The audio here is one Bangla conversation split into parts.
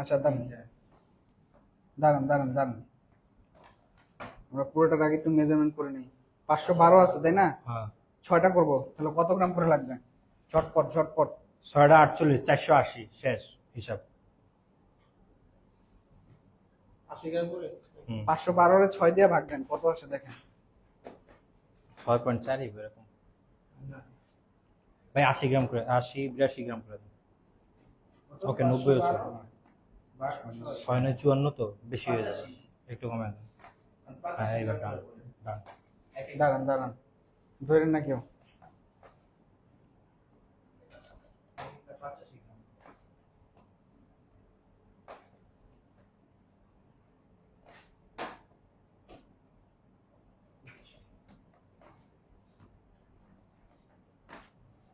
আচ্ছা দাঁড়ান। দাঁড়ান দাঁড়ান দাঁড়ান। আমরা পুরোটার আগে একটু মেজারমেন্ট করে নিই। পাঁচশো বারো আছে তাই না? হ্যাঁ। ছয়টা করব। তাহলে কত গ্রাম করে লাগবে? চটপট চটপট ছয়টা আটচল্লিশ চারশো আশি শেষ হিসাব। পাঁচশো বারোরে ছয় দিয়ে ভাগ দেন কত আসে দেখেন? ছয় পয়েন্ট চারই এরকম। ভাই আশি গ্রাম করে আশি বিরাশি গ্রাম করে ওকে নব্বই হচ্ছে। ছয় নয় চুয়ান্ন তো বেশি হয়ে যাবে। একটু কমে হ্যাঁ এইবার ডান ডান। দাঁড়ান দাঁড়ান। ধরেন না কেউ।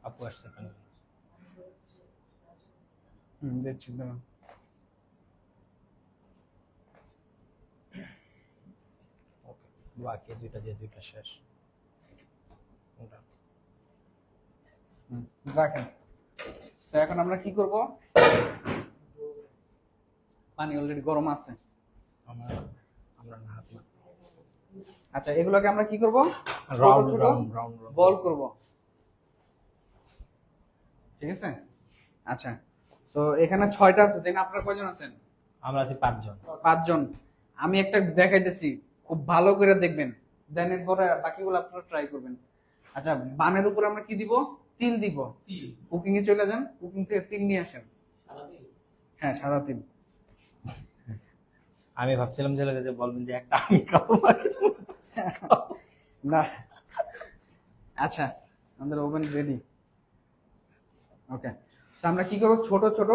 আপু কেন হুম দেখছি দাঁড়ান ওকে বাকি দুইটা দিয়ে দুইটা শেষ। রাখেন। তো এখন আমরা কি করব? পানি অলরেডি গরম আছে। আমরা আমরা না হাত আচ্ছা এগুলোকে আমরা কি করব? রাউন্ড রাউন্ড রাউন্ড বল করব। ঠিক আছে? আচ্ছা তো এখানে ছয়টা আছে। তাই না আপনারা কয়জন আছেন? আমরা আছি পাঁচজন। পাঁচজন। আমি একটা দেখাইতেছি। খুব ভালো করে দেখবেন। দেন এরপরে বাকিগুলো আপনারা ট্রাই করবেন। আচ্ছা বানের উপর আমরা কি দিব? তিল দিব। কুকিং এ চলে যান। কুকিং থেকে তিল নিয়ে আসেন। হ্যাঁ সাদা তিল। আমি ভাবছিলাম যে যে বলবেন যে একটা আমি খাব। না। আচ্ছা আমাদের ওভেন রেডি ওকে আমরা কি করব? ছোট ছোট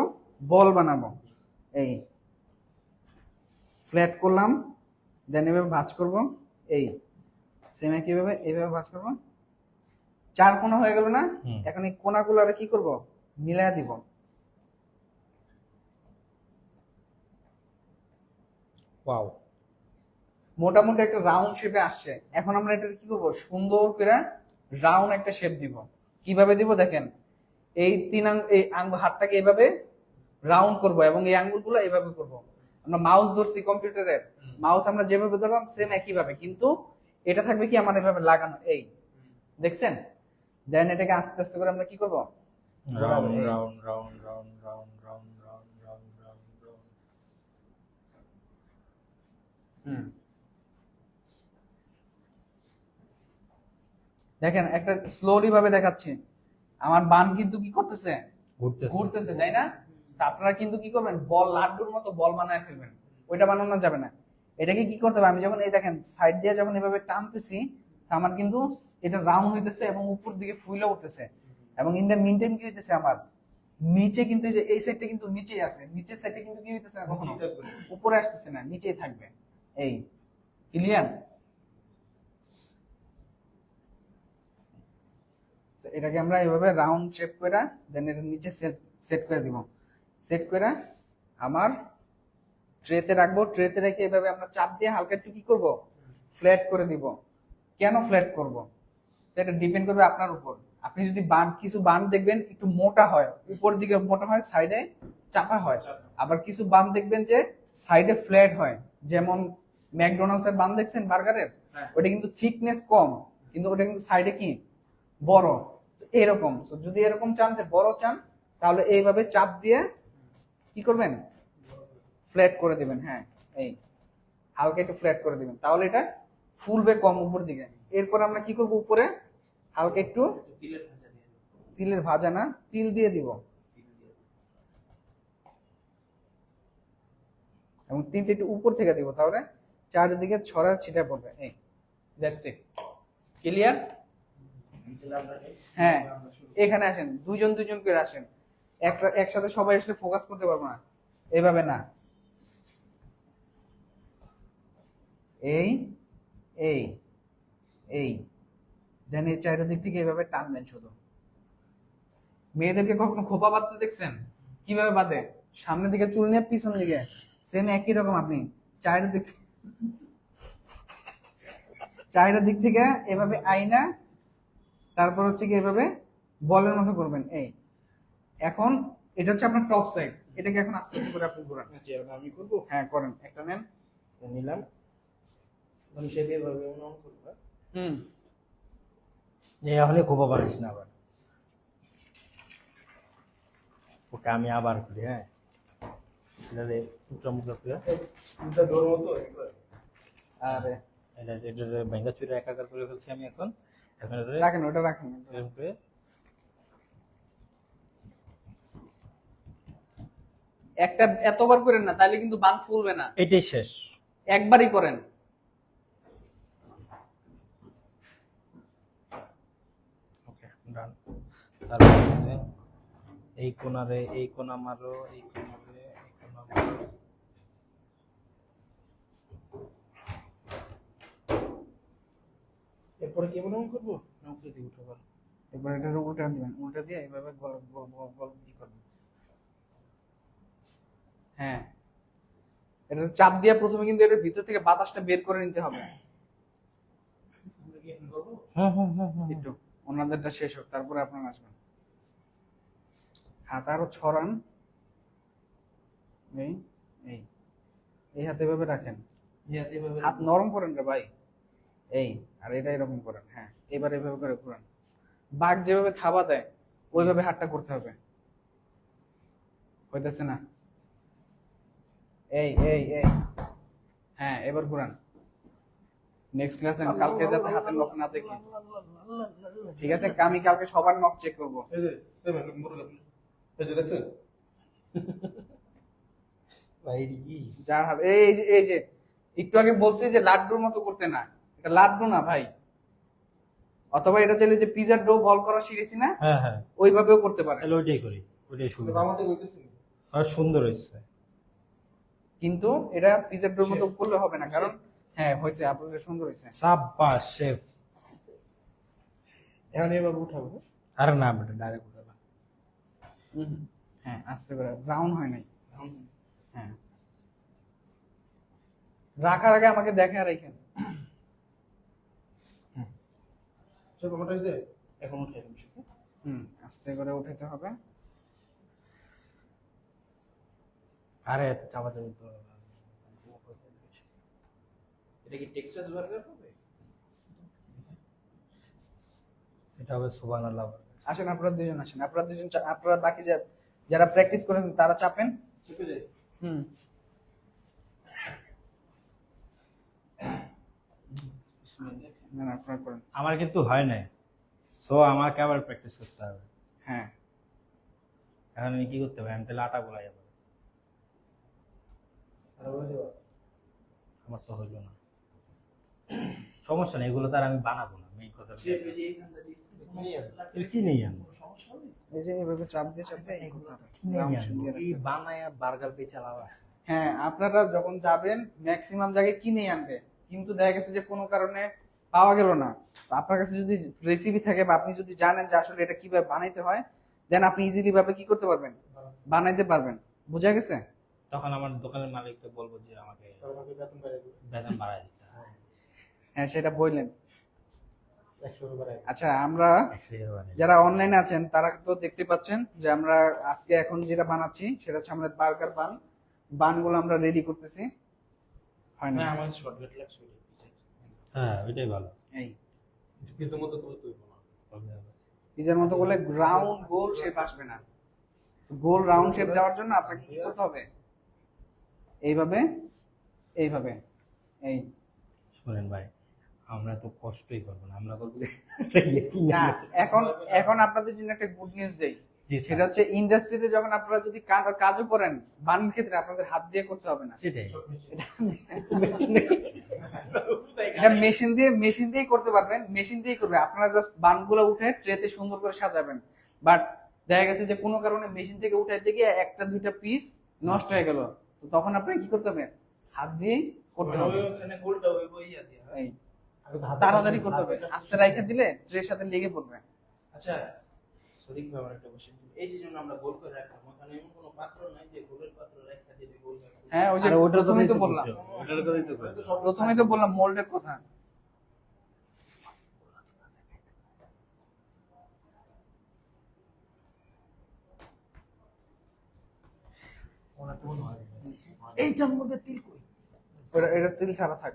বল বানাবো। এই ফ্ল্যাট করলাম। দেন এভাবে ভাঁজ করব এই সেমে কীভাবে এইভাবে ভাঁজ করব। চার কোণা হয়ে গেল না। এখন এই কোণাগুলো আর কি করব? মিলায়া দিব। ওয়াও মোটামুটি একটা রাউন্ড শেপে আসছে। এখন আমরা এটা কি করব? সুন্দর করে রাউন্ড একটা শেপ দিব। কীভাবে দিব দেখেন? এই তিন আঙ্গ এই আঙ্গুল হাতটাকে এইভাবে রাউন্ড করব এবং এই আঙ্গুলগুলো এইভাবে করব। আমরা মাউস ধরছি কম্পিউটারের মাউস আমরা যেভাবে ধরলাম সেম একই ভাবে কিন্তু এটা থাকবে কি আমার এভাবে লাগানো এই দেখছেন দেন এটাকে আস্তে আস্তে করে আমরা কি করব round round round round round round round round round round হুম দেখেন একটা স্লোলি ভাবে দেখাচ্ছি আমার বান কিন্তু কি করতেছে ঘুরতেছে ঘুরতেছে তাই না তা আপনারা কিন্তু কি করবেন? বল লাড্ডুর মতো বল বানায় ফেলবেন। ওইটা বানানো যাবে না। এটাকে কি করতে হবে? আমি যখন এই দেখেন সাইড দিয়ে যখন এভাবে টানতেছি আমার কিন্তু এটা রাউন্ড হইতেছে এবং উপর দিকে ফুলে উঠতেছে। এবং ইন্ডিয়া মেনটেন কি হইতেছে আমার? নিচে কিন্তু এই যে এই সাইডটা কিন্তু নিচেই আছে। নিচের সাইডটা কিন্তু কি হইতেছে না কখনো? উপরে আসতেছে না নিচেই থাকবে। এই ক্লিয়ার এটাকে আমরা এইভাবে রাউন্ড শেপ করে দেন এটা নিচে সেট সেট করে দিব। সেট করে আমার ট্রেতে রাখব। ট্রেতে রেখে এভাবে আমরা চাপ দিয়ে হালকা একটু কি করব? ফ্ল্যাট করে দিব কেন ফ্ল্যাট করব? সেটা ডিপেন্ড করবে আপনার উপর। আপনি যদি বান কিছু বান দেখবেন একটু মোটা হয় উপর দিকে মোটা হয় সাইডে চাপা হয়। আবার কিছু বান দেখবেন যে সাইডে ফ্ল্যাট হয়। যেমন ম্যাকডোনাল্ডস এর বান দেখছেন বার্গারের? ওটা কিন্তু থিকনেস কম কিন্তু ওটা কিন্তু সাইডে কি? বড়। এরকম। যদি এরকম চান যে বড় চান তাহলে এইভাবে চাপ দিয়ে কি করবেন? ফ্ল্যাট করে দিবেন হ্যাঁ এই, হালকা একটু ফ্ল্যাট করে দিবেন। তাহলে এটা ফুলবে কম উপর দিকে। এরপর আমরা কি করব উপরে? হালকা একটু তিলের ভাজা না, তিল দিয়ে দিব। এবং তিনটে একটু উপর থেকে দিব, তাহলে চারিদিকে ছড়া ছিটা পড়বে। এই ক্লিয়ার হ্যাঁ এখানে আসেন দুজন দুইজন করে আসেন। একটা, একসাথে সবাই আসলে ফোকাস করতে পারব না। এইভাবে না। এই এই এই। দেন এই চারিদিক থেকে এইভাবে টানবেন শুধু। মেয়েদেরকে কখনো খোপা বাঁধতে দেখছেন? কীভাবে বাঁধে? সামনের দিকে চুল নিয়ে পিছন দিকে। সেম একই রকম আপনি। চারিদিক চারিদিক দিক থেকে এভাবে আইনা তারপর হচ্ছে কি এভাবে বলের মতো করবেন। এই। এখন এটা হচ্ছে আপনার টপ সাইড এটাকে এখন আস্তে আস্তে করে আপনি ঘোরান। আচ্ছা আমি করব? হ্যাঁ করেন। একটা নেন। নিলাম। আমি অনুমান করব। হ্যাঁ? হুম। এই এখনই খুব পারিস না আবার? ওকে আমি আবার করি হ্যাঁ। এটারে টুকরা মুকরা করে। দুটা ডোর মতো একবার। আরে। এটা এটারে ভেঙ্গা চুরে একাকার করে ফেলছি আমি এখন। এখন রাখেন ওটা রাখেন এরকম করে একটা এতবার করেন না তাহলে কিন্তু বান ফুলবে না। এটাই শেষ। একবারই করেন। তারপর এই কোনারে এই কোনা মারো এই কোনারে এই কোনা মারো। এরপরে কি অনুমান করব? না উপরে দিয়ে উঠাবো। এবার এটা উল্টা দিবেন উল্টা দিয়ে এইভাবে গোল গোল হ্যাঁ। এটা চাপ দিয়ে প্রথমে কিন্তু এটার ভিতর থেকে বাতাসটা বের করে নিতে হবে। হুম একটু ওনাদেরটা শেষ হোক তারপরে আপনারা আসবেন। হাত আরও ছড়ান। এই এই এই হাতে এভাবে রাখেন। হাত নরম করেন রে ভাই। এই আর এটা এরকম করেন হ্যাঁ এবার এভাবে করে ঘুরান। বাঘ যেভাবে থাবা দেয় ওইভাবে হাতটা করতে হবে। হইতেছে না? এই এই এই। হ্যাঁ এবার ঘুরান। নেক্সট ক্লাসে কালকে যাতে হাতের নখ না দেখি। ঠিক আছে? আমি কালকে সবার নখ চেক করব। এই যে এই ভাই মুরগা এই যে দেখছেন? বাইরে কি? যার হাত এই যে এই যে একটু আগে বলছি যে লাড্ডুর মতো করতে না। এটা লাড্ডু না ভাই। অথবা এটা চাইলে যে পিজার ডো বল করা শিখেছি না? হ্যাঁ হ্যাঁ। ওইভাবেও করতে পারে তাহলে ওইটাই করি ওইটাই সুবিধা। আমাদের আর সুন্দর হয়েছে কিন্তু এটা পিজার ডোর মতো করলে হবে না কারণ হ্যাঁ হয়েছে আপনাদের সুন্দর হয়েছে। সাব্বাস শেফ। এখন এভাবে উঠাবো। হ্যাঁ? আরে না বেটা ডাইরেক্ট উঠাবা। হ্যাঁ আস্তে করে ব্রাউন হয় নাই। হ্যাঁ রাখার আগে আমাকে দেখে রাখেন সব আমার এই যে এখন উঠাই দিন সেটা। হুম আস্তে করে উঠাতে হবে। আরে এত চাপা চাপি তো এটা কি টেক্সাস বার্গার হবে? এটা হবে সুবান আল্লাহ আসেন আপনারা দুজন আসেন। আপনারা দুজন চা- আপনারা বাকি যা- যারা প্র্যাকটিস করেছেন তারা চাপেন। চেপে হুম। না না, আপনারা করেন। আমার কিন্তু হয় নাই। সো আমাকে আবার প্র্যাকটিস করতে হবে। হ্যাঁ। এখন আমি কি করতে পারি? আমি তাহলে আটা গোলাই যাব বলে দেবা আমার তো হইল না। সমস্যা নেই এগুলো তো আর আমি বানাবো না মেইন কথা কি নেই এই যে চাপ দিয়ে চাপ দিয়ে এই। বানায়া বার্গার চালাও আছে। হ্যাঁ আপনারা যখন যাবেন ম্যাক্সিমাম জায়গায় কিনে আনবে? কিন্তু দেখা গেছে যে কোনো কারণে পাওয়া গেল না। তো আপনার কাছে যদি রেসিপি থাকে বা আপনি যদি জানেন যে আসলে এটা কীভাবে বানাইতে হয় দেন আপনি ইজিলি ভাবে কি করতে পারবেন। বানাইতে পারবেন। বুঝা গেছে? তখন আমার দোকানের মালিককে বলব যে আমাকে বেতন বাড়াই বাড়ায় দিতে হ্যাঁ। সেটা বললেন। আচ্ছা আমরা। যারা অনলাইনে আছেন তারা তো দেখতে পাচ্ছেন যে আমরা আজকে এখন যেটা বানাচ্ছি সেটা হচ্ছে আমাদের বার্গার বান বানগুলো আমরা রেডি করতেছি। হয় না? আমার শর্টকাট লাগছে হ্যাঁ ওইটাই ভালো। এই। পিছের মতো করে তুই পিজার মতো করলে রাউন্ড গোল শেপ আসবে না। গোল রাউন্ড শেপ দেওয়ার জন্য আপনাকে কি করতে হবে? এইভাবে এইভাবে এই। শোনেন ভাই আমরা তো কষ্টই করব না আমরা করব না এখন এখন আপনাদের জন্য একটা গুড নিউজ দেই। সেটা সেটা হচ্ছে ইন্ডাস্ট্রিতে যখন আপনারা যদি কাজও করেন বানের ক্ষেত্রে আপনাদের হাত দিয়ে করতে হবে না। সেটাই। এটা মেশিন দিয়ে মেশিন দিয়েই করতে পারবেন মেশিন দিয়েই করবে। আপনারা জাস্ট বানগুলো উঠে ট্রেতে সুন্দর করে সাজাবেন। বাট দেখা গেছে যে কোনো কারণে মেশিন থেকে উঠাইতে গিয়ে একটা দুইটা পিস নষ্ট হয়ে গেল। তো তখন আপনি কি করতে হবে? হাত দিয়ে করতে হবে। তাড়াতাড়ি করতে হবে। আস্তে রাইখে দিলে ট্রের সাথে লেগে পড়বে। আচ্ছা সঠিক ভাবে একটা কোশ্চেন এই যে জন্য আমরা গোল করে রাখলাম ওখানে এমন কোনো পাত্র নাই যে গোলের পাত্র রেখা দিলে গোল হ্যাঁ? ওই যে তো তো বললাম। বলতে হবে। ওটার কথাই তো প্রথমেই তো বললাম মোল্ডের কথা। এইটার মধ্যে তিল কই? ওটা এটা তিল ছাড়া থাক।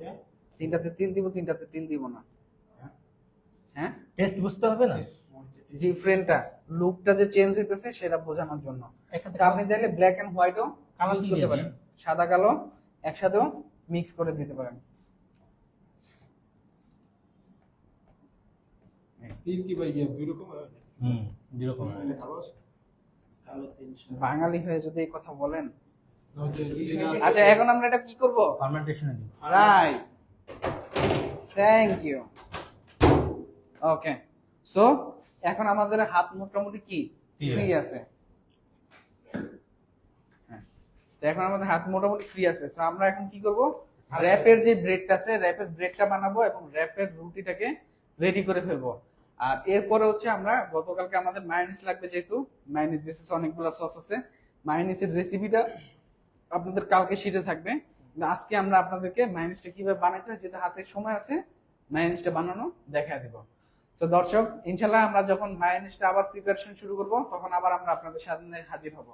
হ্যাঁ? তিনটাতে তিল দিব তিনটাতে তিল দিব না। হ্যাঁ? টেস্ট বুঝতে হবে না? জি ফ্রেমটা লুকটা যে চেঞ্জ হইতেছে সেটা বোঝানোর জন্য। আপনি চাইলে ব্ল্যাক এন্ড হোয়াইটও কালার কি করতে পারেন। সাদা কালো একসাথেও মিক্স করে দিতে পারেন। তিল কি ভাই ইয়ে দুই রকম হুম বাঙালি হয়ে যদি এই কথা বলেন। আচ্ছা এখন আমরা এটা কি করব? ফার্মেন্টেশনে right thank you okay so এখন আমাদের হাত মোটামুটি কি? ফ্রি আছে। হ্যাঁ। তো এখন আমাদের হাত মোটামুটি ফ্রি আছে। সো আমরা এখন কি করব? র্যাপের যে ব্রেডটা আছে র্যাপের ব্রেডটা বানাবো এবং র্যাপের রুটিটাকে রেডি করে ফেলব। আর এরপরে হচ্ছে আমরা গতকালকে আমাদের মায়োনিজ লাগবে যেহেতু। মায়োনিজ বেসিস অনেকগুলো সস আছে। মায়োনিজের রেসিপিটা আপনাদের কালকে শীতে থাকবে। আজকে আমরা আপনাদেরকে মায়োনিজটা কীভাবে বানাইতে হয় যেটা হাতে সময় আছে মায়োনিজটা বানানো দেখা দিব। তো দর্শক ইনশাল্লাহ আমরা যখন মায়োনিজটা আবার প্রিপারেশন শুরু করব, তখন আবার আমরা আপনাদের সামনে হাজির হব।